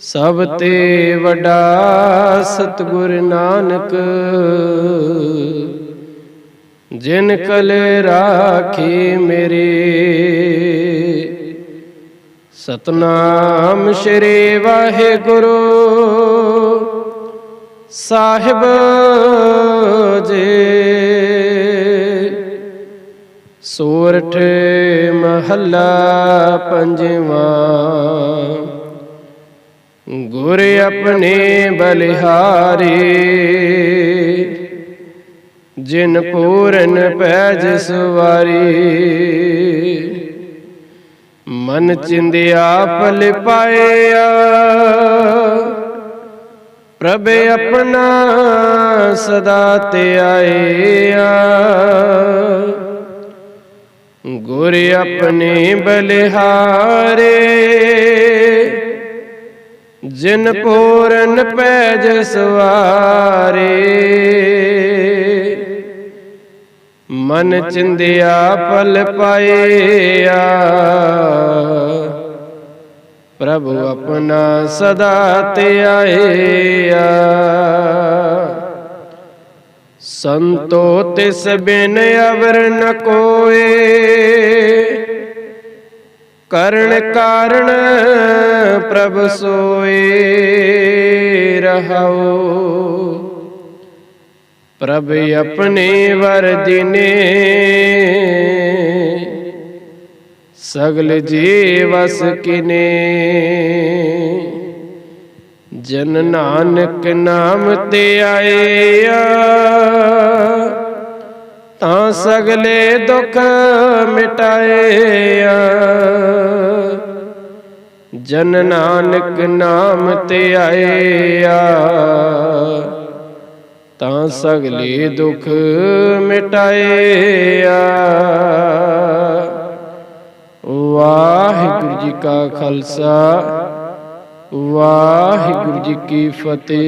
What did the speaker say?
ਸਭ ਤੇ ਵੱਡਾ ਸਤਿਗੁਰ ਨਾਨਕ। ਜਿਨ ਕਲੇ ਰਾਖੀ ਮੇਰੇ, ਸਤਨਾਮ ਸ੍ਰੀ ਵਾਹਿਗੁਰੂ। ਸਾਹਿਬ ਜੀ, ਸੋਰਠ ਮਹੱਲਾ ਪੰਜਵਾਂ। ਗੁਰ ਆਪਣੇ ਬਲਿਹਾਰੀ। ਜਿਨ ਪੂਰਨ ਪੈਜ ਸਵਾਰੀ। ਮਨ ਚਿੰਦਿਆ ਪਲ ਪਾਇਆ ਪ੍ਰਭ ਆਪਣਾ ਸਦਾ ਧਿਆਇਆ ਗੁਰ ਆਪਣੇ ਬਲਿਹਾਰੇ। ਜਿਨ ਪੂਰਨ ਪੈਜ ਸਵਾਰੇ, ਮਨ ਚਿੰਦਿਆ ਪਲ ਪਾਇਆ। ਪ੍ਰਭੂ ਆਪਣਾ ਸਦਾ ਧਿਆਇਆ ਸੰਤੋ ਤਿਸ ਬਿਨ ਅਵਰ ਨ ਕੋਏ। ਕਰਨ ਕਾਰਣ ਪ੍ਰਭ ਸੋਏ ਰਹਾਉ ਪ੍ਰਭ ਆਪਣੇ ਵਰਜਿਨੇ ਸਗਲ ਜੀਵਸ ਕਿਨੇ। ਜਨ ਨਾਨਕ ਨਾਮ ਤੇ ਆਇਆ ਤਾਂ ਸਗਲੇ ਦੁੱਖ ਮਿਟਾਏ ਜਨ ਨਾਨਕ ਨਾਮ ਤੇ ਆਇਆ ਤਾਂ ਸਗਲੇ ਦੁੱਖ ਮਿਟਾਏ ਵਾਹਿਗੁਰੂ ਜੀ ਕਾ ਖਾਲਸਾ, ਵਾਹਿਗੁਰੂ ਜੀ ਕੀ ਫਤਿਹ।